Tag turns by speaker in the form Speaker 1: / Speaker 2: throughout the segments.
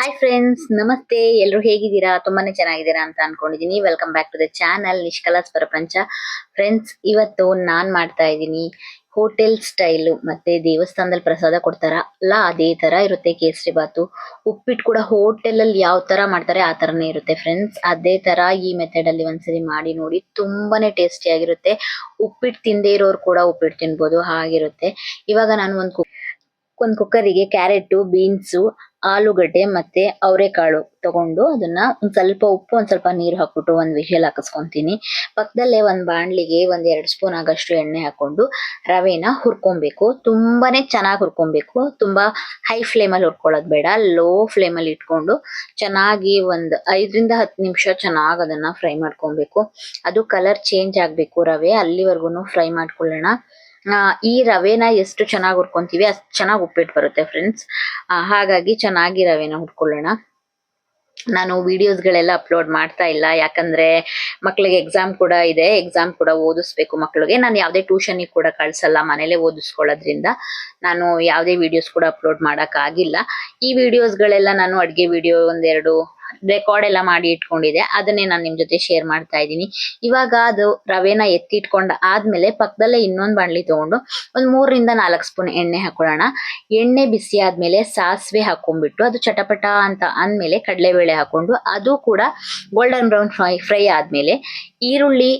Speaker 1: Hi friends ನಮಸ್ತೆ. ಎಲ್ಲರೂ ಹೇಗಿದ್ದೀರಾ? ತುಂಬಾನೇ ಚೆನ್ನಾಗಿದ್ದೀರಾ ಅಂತ ಅನ್ಕೊಂಡಿದೀನಿ. Welcome back to the channel ನಿಷ್ಕಲಾಸ್ ಪ್ರಪಂಚ ಫ್ರೆಂಡ್ಸ್ ಇವತ್ತು ನಾನ್ ಮಾಡ್ತಾ ಇದ್ದೀನಿ ಹೋಟೆಲ್ ಸ್ಟೈಲು ಮತ್ತೆ ದೇವಸ್ಥಾನದಲ್ಲಿ ಪ್ರಸಾದ ಕೊಡ್ತಾರಲ್ಲ ಅದೇ ತರ ಇರುತ್ತೆ ಕೇಸರಿ ಬಾತು. ಉಪ್ಪಿಟ್ಟು ಕೂಡ ಹೋಟೆಲ್ ಅಲ್ಲಿ ಯಾವ ತರ ಮಾಡ್ತಾರೆ, ಆ ತರನೇ ಇರುತ್ತೆ ಫ್ರೆಂಡ್ಸ್ ಅದೇ ತರ ಈ ಮೆಥಡ್ ಅಲ್ಲಿ ಒಂದ್ಸರಿ ಮಾಡಿ ನೋಡಿ, ತುಂಬಾನೇ ಟೇಸ್ಟಿ ಆಗಿರುತ್ತೆ. ಉಪ್ಪಿಟ್ಟು ತಿಂದೇ ಇರೋರು ಕೂಡ ಉಪ್ಪಿಟ್ಟು ತಿನ್ಬೋದು, ಹಾಗಿರುತ್ತೆ. ಇವಾಗ ನಾನು ಒಂದು ಒಂದು ಕುಕ್ಕರಿಗೆ ಕ್ಯಾರೆಟ್ ಬೀನ್ಸು ಆಲೂಗಡ್ಡೆ ಮತ್ತೆ ಅವರೆಕಾಳು ತಗೊಂಡು ಅದನ್ನ ಒಂದ್ ಸ್ವಲ್ಪ ಉಪ್ಪು, ಒಂದ್ ಸ್ವಲ್ಪ ನೀರು ಹಾಕ್ಬಿಟ್ಟು ಒಂದ್ ವಿಷಲ್ ಹಾಕಿಸ್ಕೊಂತೀನಿ. ಪಕ್ಕದಲ್ಲೇ ಒಂದ್ ಬಾಣ್ಲಿಗೆ ಒಂದ್ ಎರಡ್ ಸ್ಪೂನ್ ಆಗಷ್ಟು ಎಣ್ಣೆ ಹಾಕೊಂಡು ರವೆನ ಹುರ್ಕೊಬೇಕು. ತುಂಬಾನೇ ಚೆನ್ನಾಗಿ ಹುರ್ಕೊಬೇಕು. ತುಂಬಾ ಹೈ ಫ್ಲೇಮ್ ಅಲ್ಲಿ ಹುರ್ಕೊಳ್ಳೋದು ಬೇಡ. ಲೋ ಫ್ಲೇಮ್ ಅಲ್ಲಿ ಇಟ್ಕೊಂಡು ಚೆನ್ನಾಗಿ ಒಂದ್ ಐದರಿಂದ ಹತ್ತು ನಿಮಿಷ ಚೆನ್ನಾಗಿ ಅದನ್ನ ಫ್ರೈ ಮಾಡ್ಕೊಬೇಕು. ಅದು ಕಲರ್ ಚೇಂಜ್ ಆಗ್ಬೇಕು ರವೆ. ಅಲ್ಲಿವರೆಗೂ ಫ್ರೈ ಮಾಡ್ಕೊಳ್ಳೋಣ. ಈ ರವೆನ ಎಷ್ಟು ಚೆನ್ನಾಗಿ ಹುರ್ಕೊಂತೀವಿ ಅಷ್ಟು ಚೆನ್ನಾಗಿ ಉಪ್ಪಿಟ್ಟು ಬರುತ್ತೆ ಫ್ರೆಂಡ್ಸ್ ಹಾಗಾಗಿ ಚೆನ್ನಾಗಿ ರವೆನ ಹುಡ್ಕೊಳ್ಳೋಣ ನಾನು ವಿಡಿಯೋಸ್ ಗಳೆಲ್ಲ ಅಪ್ಲೋಡ್ ಮಾಡ್ತಾ ಇಲ್ಲ, ಯಾಕಂದ್ರೆ ಮಕ್ಕಳಿಗೆ ಎಕ್ಸಾಮ್ ಕೂಡ ಇದೆ ಎಕ್ಸಾಮ್ ಕೂಡ ಓದಿಸ್ಬೇಕು ಮಕ್ಕಳಿಗೆ ನಾನು ಯಾವುದೇ ಟ್ಯೂಷನ್ ಕೂಡ ಕಳ್ಸಲ್ಲ, ಮನೇಲೆ ಓದಿಸ್ಕೊಳ್ಳೋದ್ರಿಂದ. ನಾನು ಯಾವುದೇ ವಿಡಿಯೋಸ್ ಕೂಡ ಅಪ್ಲೋಡ್ ಮಾಡೋಕ್ಕಾಗಿಲ್ಲ ಈ ವಿಡಿಯೋಸ್ ಗಳೆಲ್ಲ ನಾನು ಅಡುಗೆ ವಿಡಿಯೋ ಒಂದೆರಡು ರೆಕಾರ್ಡ್ ಎಲ್ಲ ಮಾಡಿ ಇಟ್ಕೊಂಡಿದೆ. ಅದನ್ನೇ ನಾನು ನಿಮ್ ಜೊತೆ ಶೇರ್ ಮಾಡ್ತಾ ಇದ್ದೀನಿ. ಇವಾಗ ಅದು ರವೆನ ಎತ್ತಿಟ್ಕೊಂಡ ಆದ್ಮೇಲೆ ಪಕ್ಕದಲ್ಲೇ ಇನ್ನೊಂದು ಬಾಣಲಿ ತಗೊಂಡು ಒಂದು ಮೂರರಿಂದ ನಾಲ್ಕು ಸ್ಪೂನ್ ಎಣ್ಣೆ ಹಾಕೊಳ್ಳೋಣ. ಎಣ್ಣೆ ಬಿಸಿ ಆದ್ಮೇಲೆ ಸಾಸಿವೆ ಹಾಕೊಂಡ್ಬಿಟ್ಟು ಅದು ಚಟಪಟ ಅಂತ ಅಂದ್ಮೇಲೆ ಕಡಲೆಬೇಳೆ ಹಾಕೊಂಡು ಅದು ಕೂಡ ಗೋಲ್ಡನ್ ಬ್ರೌನ್ ಫ್ರೈ ಫ್ರೈ ಆದ್ಮೇಲೆ ಈರುಳ್ಳಿ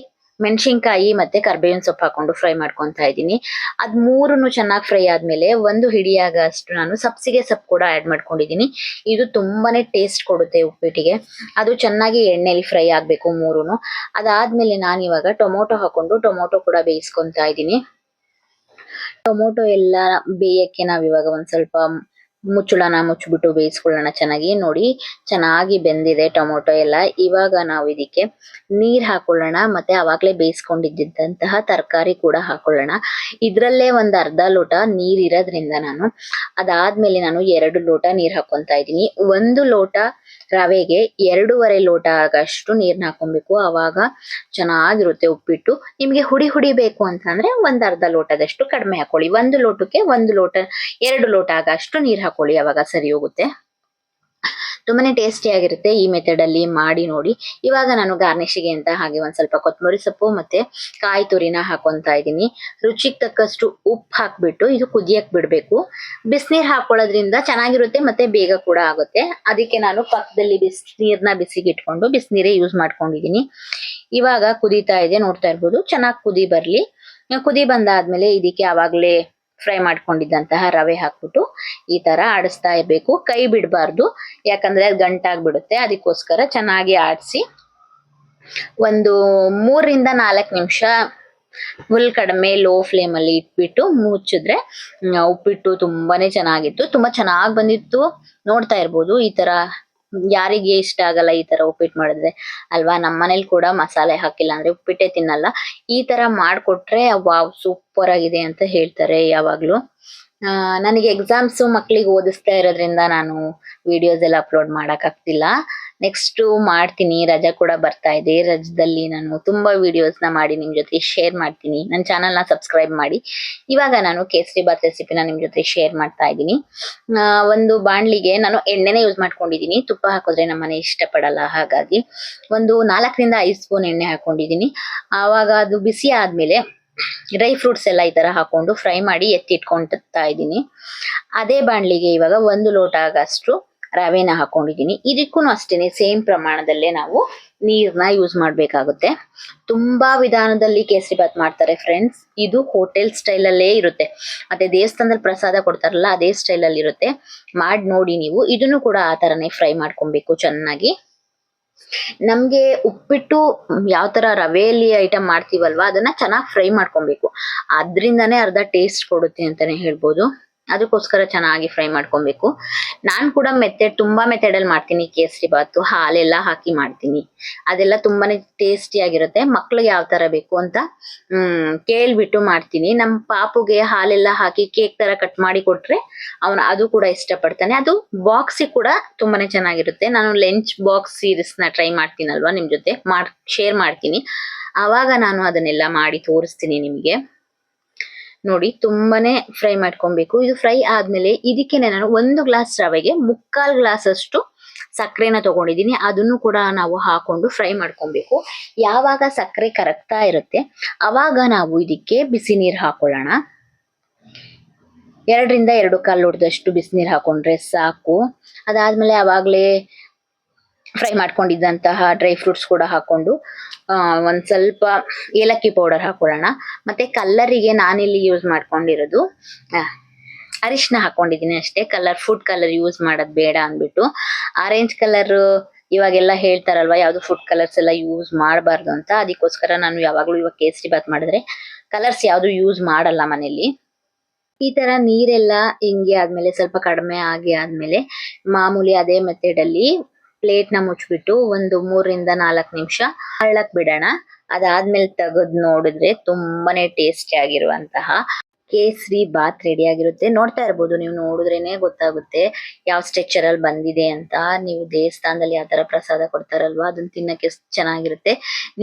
Speaker 1: ಮೆಣಸಿನ್ಕಾಯಿ ಮತ್ತೆ ಕರ್ಬೇವಿನ ಸೊಪ್ಪು ಹಾಕೊಂಡು ಫ್ರೈ ಮಾಡ್ಕೊತಾ ಇದ್ದೀನಿ. ಅದ್ ಮೂರನ್ನು ಚೆನ್ನಾಗಿ ಫ್ರೈ ಆದ್ಮೇಲೆ ಒಂದು ಹಿಡಿಯಾಗ ಅಷ್ಟು ನಾನು ಸಬ್ಸಿಗೆ ಸೊಪ್ಪು ಕೂಡ ಆಡ್ ಮಾಡ್ಕೊಂಡಿದ್ದೀನಿ. ಇದು ತುಂಬಾನೇ ಟೇಸ್ಟ್ ಕೊಡುತ್ತೆ ಉಪ್ಪಿಟ್ಟಿಗೆ. ಅದು ಚೆನ್ನಾಗಿ ಎಣ್ಣೆಲಿ ಫ್ರೈ ಆಗ್ಬೇಕು ಮೂರುನು. ಅದಾದ್ಮೇಲೆ ನಾನು ಇವಾಗ ಟೊಮೊಟೊ ಹಾಕೊಂಡು ಟೊಮೊಟೊ ಕೂಡ ಬೇಯಿಸ್ಕೊತಾ ಇದ್ದೀನಿ. ಟೊಮೊಟೊ ಎಲ್ಲ ಬೇಯಕ್ಕೆ ನಾವು ಇವಾಗ ಒಂದ್ ಸ್ವಲ್ಪ ಮುಚ್ಚಳನ ಮುಚ್ಬಿಟ್ಟು ಬೇಯಿಸ್ಕೊಳ್ಳೋಣ ಚೆನ್ನಾಗಿ. ನೋಡಿ, ಚೆನ್ನಾಗಿ ಬೆಂದಿದೆ ಟೊಮೊಟೊ ಎಲ್ಲ. ಇವಾಗ ನಾವು ಇದಕ್ಕೆ ನೀರ್ ಹಾಕೊಳ್ಳೋಣ, ಮತ್ತೆ ಅವಾಗಲೇ ಬೇಯಿಸ್ಕೊಂಡಿದ್ದಂತಹ ತರಕಾರಿ ಕೂಡ ಹಾಕೊಳ್ಳೋಣ. ಇದ್ರಲ್ಲೇ ಒಂದು ಅರ್ಧ ಲೋಟ ನೀರ್ ಇರೋದ್ರಿಂದ ನಾನು ಅದಾದ್ಮೇಲೆ ನಾನು ಎರಡು ಲೋಟ ನೀರ್ ಹಾಕೊಂತ ಇದ್ದೀನಿ. ಒಂದು ಲೋಟ ರವೆಗೆ ಎರಡೂವರೆ ಲೋಟ ಆಗಷ್ಟು ನೀರ್ನ ಹಾಕೊಬೇಕು ಆವಾಗ ಚೆನ್ನಾಗಿರುತ್ತೆ ಉಪ್ಪಿಟ್ಟು ನಿಮಗೆ ಹುಡಿ ಹುಡಿ ಬೇಕು ಅಂತಂದ್ರೆ ಒಂದ್ ಅರ್ಧ ಲೋಟದಷ್ಟು ಕಡಿಮೆ ಹಾಕೊಳ್ಳಿ. ಒಂದು ಲೋಟಕ್ಕೆ ಒಂದು ಲೋಟ, ಎರಡು ಲೋಟ ಆಗಷ್ಟು ನೀರು ಹಾಕೊಳ್ಳಿ. ಅವಾಗ ಸರಿ ಹೋಗುತ್ತೆ. ತುಂಬಾನೇ ಟೇಸ್ಟಿ ಆಗಿರುತ್ತೆ ಈ ಮೆಥಡ್ ಅಲ್ಲಿ ಮಾಡಿ ನೋಡಿ. ಇವಾಗ ನಾನು ಗಾರ್ನಿಶಿಗೆ ಅಂತ ಹಾಗೆ ಒಂದ್ ಸ್ವಲ್ಪ ಕೊತ್ತಂಬರಿ ಸೊಪ್ಪು ಮತ್ತೆ ಕಾಯಿ ತುರಿನ ಹಾಕೊಂತ ಇದೀನಿ ರುಚಿಗೆ ತಕ್ಕಷ್ಟು ಉಪ್ಪು ಹಾಕ್ಬಿಟ್ಟು ಇದು ಕುದಿಯಕ್ ಬಿಡ್ಬೇಕು. ಬಿಸಿನೀರ್ ಹಾಕೊಳ್ಳೋದ್ರಿಂದ ಚೆನ್ನಾಗಿರುತ್ತೆ ಮತ್ತೆ ಬೇಗ ಕೂಡ ಆಗುತ್ತೆ. ಅದಕ್ಕೆ ನಾನು ಪಕ್ಕದಲ್ಲಿ ಬಿಸಿನೀರ್ನ ಬಿಸಿಗೆ ಇಟ್ಕೊಂಡು ಬಿಸಿನೀರೇ ಯೂಸ್ ಮಾಡ್ಕೊಂಡಿದೀನಿ ಇವಾಗ ಕುದೀತಾ ಇದೆ, ನೋಡ್ತಾ ಇರ್ಬೋದು. ಚೆನ್ನಾಗಿ ಕುದಿ ಬರ್ಲಿ. ಕುದಿ ಬಂದಾದ್ಮೇಲೆ ಇದಕ್ಕೆ ಅವಾಗ್ಲೇ ಫ್ರೈ ಮಾಡ್ಕೊಂಡಿದ್ದಂತಹ ರವೆ ಹಾಕ್ಬಿಟ್ಟು ಈ ತರ ಆಡಿಸ್ತಾ ಇರ್ಬೇಕು. ಕೈ ಬಿಡಬಾರ್ದು. ಯಾಕಂದ್ರೆ ಅದು ಗಂಟಾಗ್ಬಿಡುತ್ತೆ. ಅದಕ್ಕೋಸ್ಕರ ಚೆನ್ನಾಗಿ ಆಡಿಸಿ ಒಂದು ಮೂರಿಂದ ನಾಲ್ಕು ನಿಮಿಷ ಫುಲ್ ಕಡಿಮೆ ಲೋ ಫ್ಲೇಮ್ ಅಲ್ಲಿ ಇಟ್ಬಿಟ್ಟು ಮುಚ್ಚಿದ್ರೆ ಉಪ್ಪಿಟ್ಟು ತುಂಬಾನೇ ಚೆನ್ನಾಗಿತ್ತು. ತುಂಬಾ ಚೆನ್ನಾಗಿ ಬಂದಿತ್ತು. ನೋಡ್ತಾ ಇರ್ಬೋದು ಈ ತರ ಯಾರಿಗೆ ಇಷ್ಟ ಆಗಲ್ಲ ಈ ತರ ಉಪ್ಪಿಟ್ಟು ಮಾಡಿದ್ರೆ. ಅಲ್ವಾ? ನಮ್ಮ ಮನೇಲಿ ಕೂಡ ಮಸಾಲೆ ಹಾಕಿಲ್ಲ ಅಂದ್ರೆ ಉಪ್ಪಿಟ್ಟೆ ತಿನ್ನಲ್ಲ. ಈ ತರ ಮಾಡ್ಕೊಟ್ರೆ, ವಾವ್ ಸೂಪರ್ ಆಗಿದೆ ಅಂತ ಹೇಳ್ತಾರೆ ಯಾವಾಗ್ಲೂ. ನನಗೆ ಎಕ್ಸಾಮ್ಸ್ ಮಕ್ಕಳಿಗೆ ಓದಿಸ್ತಾ ಇರೋದ್ರಿಂದ ನಾನು ವಿಡಿಯೋಸ್ ಎಲ್ಲ ಅಪ್ಲೋಡ್ ಮಾಡಕ್ ಆಗ್ತಿಲ್ಲ. ನೆಕ್ಸ್ಟ್ ಮಾಡ್ತೀನಿ, ರಜಾ ಕೂಡ ಬರ್ತಾ ಇದೆ. ರಜದಲ್ಲಿ ನಾನು ತುಂಬಾ ವಿಡಿಯೋಸ್ನ ಮಾಡಿ ನಿಮ್ ಜೊತೆ ಶೇರ್ ಮಾಡ್ತೀನಿ. ನನ್ನ ಚಾನಲ್ನ ಸಬ್ಸ್ಕ್ರೈಬ್ ಮಾಡಿ. ಇವಾಗ ನಾನು ಕೇಸರಿ ಬಾತ್ ರೆಸಿಪಿನ ನಿಮ್ ಜೊತೆ ಶೇರ್ ಮಾಡ್ತಾ ಇದ್ದೀನಿ. ಒಂದು ಬಾಣ್ಲಿಗೆ ನಾನು ಎಣ್ಣೆನೇ ಯೂಸ್ ಮಾಡ್ಕೊಂಡಿದ್ದೀನಿ. ತುಪ್ಪ ಹಾಕಿದ್ರೆ ನಮ್ಮ ಮನೆ ಇಷ್ಟಪಡಲ್ಲ, ಹಾಗಾಗಿ ಒಂದು ನಾಲ್ಕರಿಂದ ಐದು ಸ್ಪೂನ್ ಎಣ್ಣೆ ಹಾಕೊಂಡಿದ್ದೀನಿ. ಆವಾಗ ಅದು ಬಿಸಿ ಆದ್ಮೇಲೆ ಡ್ರೈ ಫ್ರೂಟ್ಸ್ ಎಲ್ಲ ಈ ತರ ಹಾಕೊಂಡು ಫ್ರೈ ಮಾಡಿ ಎತ್ತಿಟ್ಕೊಂಡಿದ್ದೀನಿ ಅದೇ ಬಾಣ್ಲಿಗೆ ಇವಾಗ ಒಂದು ಲೋಟ ಆಗಷ್ಟು ರವೆನ ಹಾಕೊಂಡಿದ್ದೀನಿ. ಇದಕ್ಕೂ ಅಷ್ಟೇ ಸೇಮ್ ಪ್ರಮಾಣದಲ್ಲೇ ನಾವು ನೀರನ್ನ ಯೂಸ್ ಮಾಡಬೇಕಾಗುತ್ತೆ. ತುಂಬಾ ವಿಧಾನದಲ್ಲಿ ಕೇಸರಿ ಬಾತ್ ಮಾಡ್ತಾರೆ ಫ್ರೆಂಡ್ಸ್ ಇದು ಹೋಟೆಲ್ ಸ್ಟೈಲ್ ಅಲ್ಲೇ ಇರುತ್ತೆ. ಮತ್ತೆ ದೇವಸ್ಥಾನದಲ್ಲಿ ಪ್ರಸಾದ ಕೊಡ್ತಾರಲ್ಲ, ಅದೇ ಸ್ಟೈಲ್ ಅಲ್ಲಿ ಇರುತ್ತೆ. ಮಾಡಿ ನೋಡಿ ನೀವು. ಇದನ್ನು ಕೂಡ ಆ ಥರನೇ ಫ್ರೈ ಮಾಡ್ಕೊಬೇಕು ಚೆನ್ನಾಗಿ. ನಮ್ಗೆ ಉಪ್ಪಿಟ್ಟು ಯಾವ ತರ ರವೆಯಲ್ಲಿ ಐಟಮ್ ಮಾಡ್ತೀವಲ್ವಾ, ಅದನ್ನ ಚೆನ್ನಾಗಿ ಫ್ರೈ ಮಾಡ್ಕೊಬೇಕು. ಅದ್ರಿಂದಾನೇ ಅರ್ಧ ಟೇಸ್ಟ್ ಕೊಡುತ್ತೆ ಅಂತಾನೆ ಹೇಳ್ಬೋದು. ಅದಕ್ಕೋಸ್ಕರ ಚೆನ್ನಾಗಿ ಫ್ರೈ ಮಾಡ್ಕೊಬೇಕು. ನಾನ್ ಕೂಡ ಮೆಥಡ್ ತುಂಬಾ ಮೆಥಡ್ ಅಲ್ಲಿ ಮಾಡ್ತೀನಿ ಕೇಸರಿ ಬಾತು. ಹಾಲೆಲ್ಲ ಹಾಕಿ ಮಾಡ್ತೀನಿ. ಅದೆಲ್ಲ ತುಂಬಾನೇ ಟೇಸ್ಟಿ ಆಗಿರುತ್ತೆ. ಮಕ್ಳಿಗೆ ಯಾವ ತರ ಬೇಕು ಅಂತ ಕೇಳ್ಬಿಟ್ಟು ಮಾಡ್ತೀನಿ. ನಮ್ ಪಾಪುಗೆ ಹಾಲೆಲ್ಲ ಹಾಕಿ ಕೇಕ್ ತರ ಕಟ್ ಮಾಡಿ ಕೊಟ್ರೆ ಅವನು ಅದು ಕೂಡ ಇಷ್ಟಪಡ್ತಾನೆ. ಅದು ಬಾಕ್ಸ್ ಕೂಡ ತುಂಬಾನೇ ಚೆನ್ನಾಗಿರುತ್ತೆ. ನಾನು ಲೆಂಚ್ ಬಾಕ್ಸ್ ಸೀರೀಸ್ನ ಟ್ರೈ ಮಾಡ್ತೀನಲ್ವಾ ನಿಮ್ ಜೊತೆ? ಮಾಡ್, ಶೇರ್ ಮಾಡ್ತೀನಿ. ಆವಾಗ ನಾನು ಅದನ್ನೆಲ್ಲ ಮಾಡಿ ತೋರಿಸ್ತೀನಿ ನಿಮಗೆ. ನೋಡಿ ತುಂಬಾನೇ ಫ್ರೈ ಮಾಡ್ಕೊಬೇಕು. ಇದು ಫ್ರೈ ಆದ್ಮೇಲೆ ಇದಕ್ಕೆ ನಾನು ಒಂದು ಗ್ಲಾಸ್ ರವೆಗೆ ಮುಕ್ಕಾಲು ಗ್ಲಾಸ್ ಅಷ್ಟು ಸಕ್ಕರೆನ ತಗೊಂಡಿದ್ದೀನಿ. ಅದನ್ನು ಕೂಡ ನಾವು ಹಾಕೊಂಡು ಫ್ರೈ ಮಾಡ್ಕೊಬೇಕು. ಯಾವಾಗ ಸಕ್ಕರೆ ಕರಗ್ತಾ ಇರುತ್ತೆ, ಅವಾಗ ನಾವು ಇದಕ್ಕೆ ಬಿಸಿ ನೀರು ಹಾಕೊಳ್ಳೋಣ. ಎರಡರಿಂದ ಎರಡು ಕಾಲು ಹೊಡೆದಷ್ಟು ಬಿಸಿನೀರು ಹಾಕೊಂಡ್ರೆ ಸಾಕು. ಅದಾದ್ಮೇಲೆ ಅವಾಗಲೇ ಫ್ರೈ ಮಾಡ್ಕೊಂಡಿದ್ದಂತಹ ಡ್ರೈ ಫ್ರೂಟ್ಸ್ ಕೂಡ ಹಾಕೊಂಡು ಒಂದ್ ಸ್ವಲ್ಪ ಏಲಕ್ಕಿ ಪೌಡರ್ ಹಾಕೊಳ್ಳೋಣ. ಮತ್ತೆ ಕಲ್ಲರಿಗೆ ನಾನಿಲ್ಲಿ ಯೂಸ್ ಮಾಡ್ಕೊಂಡಿರೋದು ಅರಿಶಿನ ಹಾಕೊಂಡಿದ್ದೀನಿ ಅಷ್ಟೇ. ಕಲರ್ ಫುಡ್ ಕಲರ್ ಯೂಸ್ ಮಾಡೋದು ಬೇಡ ಅಂದ್ಬಿಟ್ಟು. ಆರೆಂಜ್ ಕಲರ್ ಇವಾಗೆಲ್ಲ ಹೇಳ್ತಾರಲ್ವಾ, ಯಾವುದು ಫುಡ್ ಕಲರ್ಸ್ ಎಲ್ಲ ಯೂಸ್ ಮಾಡಬಾರ್ದು ಅಂತ. ಅದಕ್ಕೋಸ್ಕರ ನಾನು ಯಾವಾಗಲೂ ಇವಾಗ ಕೇಸರಿ ಬಾತ್ ಮಾಡಿದ್ರೆ ಕಲರ್ಸ್ ಯಾವುದು ಯೂಸ್ ಮಾಡಲ್ಲ ಮನೇಲಿ. ಈ ತರ ನೀರೆಲ್ಲ ಹಿಂಗೆ ಆದ್ಮೇಲೆ ಸ್ವಲ್ಪ ಕಡಿಮೆ ಆಗಿ ಆದ್ಮೇಲೆ ಮಾಮೂಲಿ ಅದೇ ಮೆಥಡ್ ಅಲ್ಲಿ ಪ್ಲೇಟ್ನ ಮುಚ್ಚಬಿಟ್ಟು ಒಂದು ಮೂರರಿಂದ ನಾಲ್ಕು ನಿಮಿಷ ಹಳ್ಳಕ್ ಬಿಡೋಣ. ಅದಾದ್ಮೇಲೆ ತೆಗೆದ್ ನೋಡಿದ್ರೆ ತುಂಬಾನೇ ಟೇಸ್ಟಿ ಆಗಿರುವಂತಹ ಕೇಸರಿ ಬಾತ್ ರೆಡಿ ಆಗಿರುತ್ತೆ. ನೋಡ್ತಾ ಇರ್ಬೋದು, ನೀವು ನೋಡಿದ್ರೇನೆ ಗೊತ್ತಾಗುತ್ತೆ ಯಾವ ಸ್ಟ್ರೆಕ್ಚರ್ ಅಲ್ಲಿ ಬಂದಿದೆ ಅಂತ. ನೀವು ದೇವಸ್ಥಾನದಲ್ಲಿ ಯಾವ ತರ ಪ್ರಸಾದ ಕೊಡ್ತಾರಲ್ವಾ, ಅದನ್ನ ತಿನ್ನಕ್ಕೆ ಚೆನ್ನಾಗಿರುತ್ತೆ.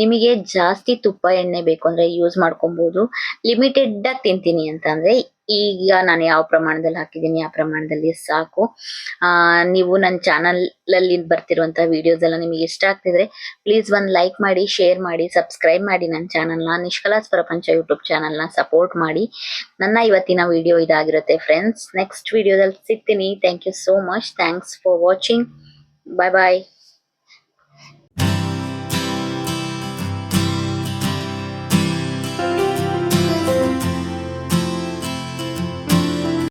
Speaker 1: ನಿಮಗೆ ಜಾಸ್ತಿ ತುಪ್ಪ ಎಣ್ಣೆ ಬೇಕು ಅಂದ್ರೆ ಯೂಸ್ ಮಾಡ್ಕೊಬಹುದು ಲಿಮಿಟೆಡ್ ಆಗಿ ತಿಂತೀನಿ ಅಂತ ಅಂದ್ರೆ ಈಗ ನಾನು ಯಾವ ಪ್ರಮಾಣದಲ್ಲಿ ಹಾಕಿದ್ದೀನಿ, ಆ ಪ್ರಮಾಣದಲ್ಲಿ ಸಾಕು. ನೀವು ನನ್ನ ಚಾನಲ್ ಅಲ್ಲಿ ಬರ್ತಿರುವಂತಹ ವಿಡಿಯೋಸ್ ಎಲ್ಲ ನಿಮಗೆ ಇಷ್ಟ ಆಗ್ತಿದ್ರೆ ಪ್ಲೀಸ್ ಒಂದ್ ಲೈಕ್ ಮಾಡಿ ಶೇರ್ ಮಾಡಿ ಸಬ್ಸ್ಕ್ರೈಬ್ ಮಾಡಿ ನನ್ನ ಚಾನಲ್ನ. ನಿಷ್ಕಲಾಸ್ ಪ್ರಪಂಚ ಯೂಟ್ಯೂಬ್ ಚಾನಲ್ನ ಸಪೋರ್ಟ್ ಮಾಡಿ. ನನ್ನ ಇವತ್ತಿನ ವಿಡಿಯೋ ಇದಾಗಿರುತ್ತೆ ಫ್ರೆಂಡ್ಸ್ ನೆಕ್ಸ್ಟ್ ವಿಡಿಯೋದಲ್ಲಿ ಸಿಗ್ತೀನಿ. Thank you so much thanks for watching bye bye